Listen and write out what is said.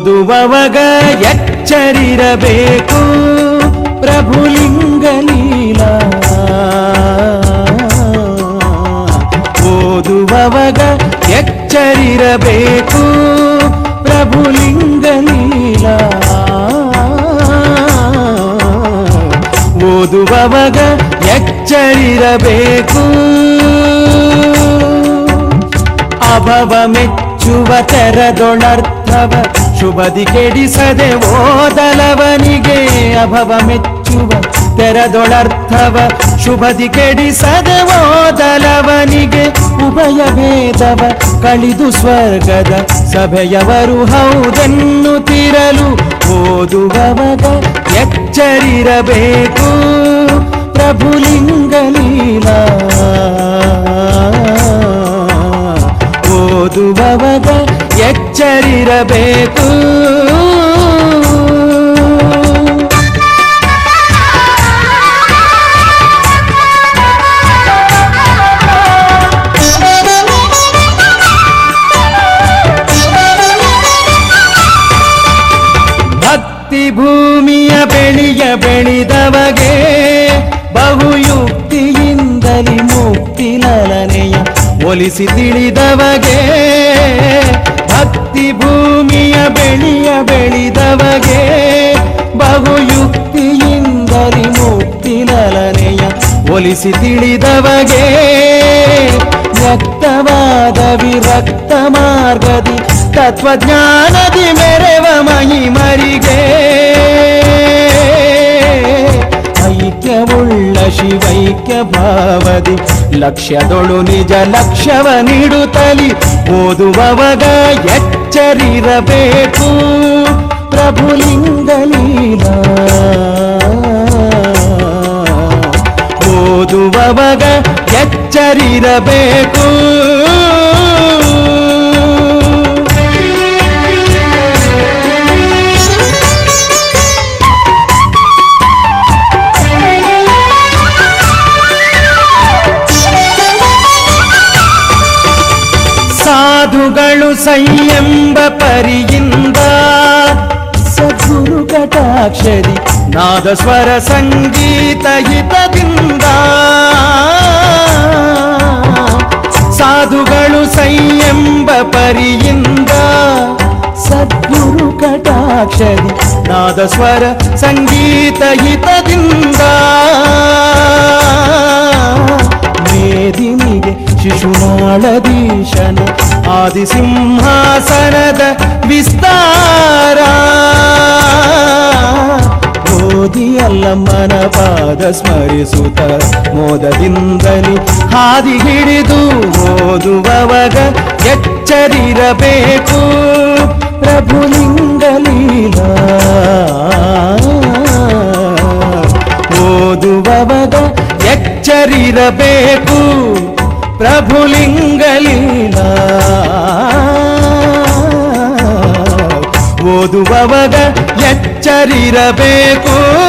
ಓದುವವಗ ಎಚ್ಚರಿರಬೇಕು. ಪ್ರಭುಲಿಂಗಲೀಲ ಓದುವವಗ ಎಚ್ಚರಿರಬೇಕು. ಪ್ರಭುಲಿಂಗಲೀಲ ಓದುವವಗ ಎಚ್ಚರಿರಬೇಕು. ಅಭವ ಮೆಚ್ಚುವ ತೆರದೊಳರ್ಥವ ಶುಭದಿ ಕೆಡಿಸದೆ ಓದಲವನಿಗೆ ಅಭವ ಮೆಚ್ಚುವ, ತೆರದೊಳರ್ಥವ. ಶುಭದಿ ಕೆಡಿಸದೆ ಓದಲವನಿಗೆ ಉಭಯ ಭೇದವ. ಕಳಿದು ಸ್ವರ್ಗದ ಸಭೆಯವರು ಹೌದೆನ್ನುತ್ತಿರಲು ಓದುವವಗ ಎಚ್ಚರಿರಬೇಕು. ಎಚ್ಚರಿರಬೇಕು ಭಕ್ತಿ ಭೂಮಿಯ ಬೆಳೆಯ ಬೆಳೆದವಗೆ ಬಹುಯುಕ್ತಿಯಿಂದಲಿ ಮುಕ್ತಿ ಲಲನೆಯ ಒಲಿಸಿ ತಿಳಿದವಗೆ ಬಹುಯುಕ್ತಿಯಿಂದಲಿ ಮುಕ್ತಿ ಲಲನೆಯ ಒಲಿಸಿ ತಿಳಿದವಗೆ ವ್ಯಕ್ತವಾದ ವಿರಕ್ತ ಮಾರ್ಗದಿ ತತ್ವಜ್ಞಾನದಿ ಮೆರೆವ ಮಹಿಮರಿಗೆ ಐಕ್ಯವುಳ್ಳ ಶಿವೈಕ್ಯ ಭಾವದಿ ಲಕ್ಷ್ಯದೊಳು ನಿಜ ಲಕ್ಷ್ಯವ ನೀಡುತ್ತಲಿ ಓದುವವಗ ಎಚ್ಚರಿರಬೇಕು ಪ್ರಭುಲಿಂಗಲೀಲ. ಓದುವವಗ ಎಚ್ಚರಿರಬೇಕು ಸಾಧುಗಳು ಸಂಯಂಬ ಪರಿಯಿಂದ ಸದ್ಗುರು ಕಟಾಕ್ಷರಿ ನಾದ ಸ್ವರ ಸಂಗೀತ ಹಿತದಿಂದ ಸಾಧುಗಳು ಸಂಯಂಬ ಪರಿಯಿಂದ ಸದ್ಗುರು ಕಟಾಕ್ಷರಿ ನಾದ ಸ್ವರ ಸಂಗೀತ ಹಿತದಿಂದ ಮೇದಿನಿಗೆ ಶಿಶುನಾಳದೀಶನ ಆದಿಸಿಂಹಾಸನದ ವಿಸ್ತಾರ ಓದಿ ಅಲ್ಲಮ್ಮನ ಪಾದ ಸ್ಮರಿಸುತ್ತ ಮೋದದಿಂದಲೂ ಹಾದಿ ಹಿಡಿದು ಓದುವವಗ ಎಚ್ಚರಿರಬೇಕು. ಪ್ರಭುಲಿಂಗಲೀಲ ಓದುವವಗ ಎಚ್ಚರಿರಬೇಕು. ಪ್ರಭುಲಿಂಗಲೀಲ ಓದುವವಗ ಎಚ್ಚರಿರಬೇಕು.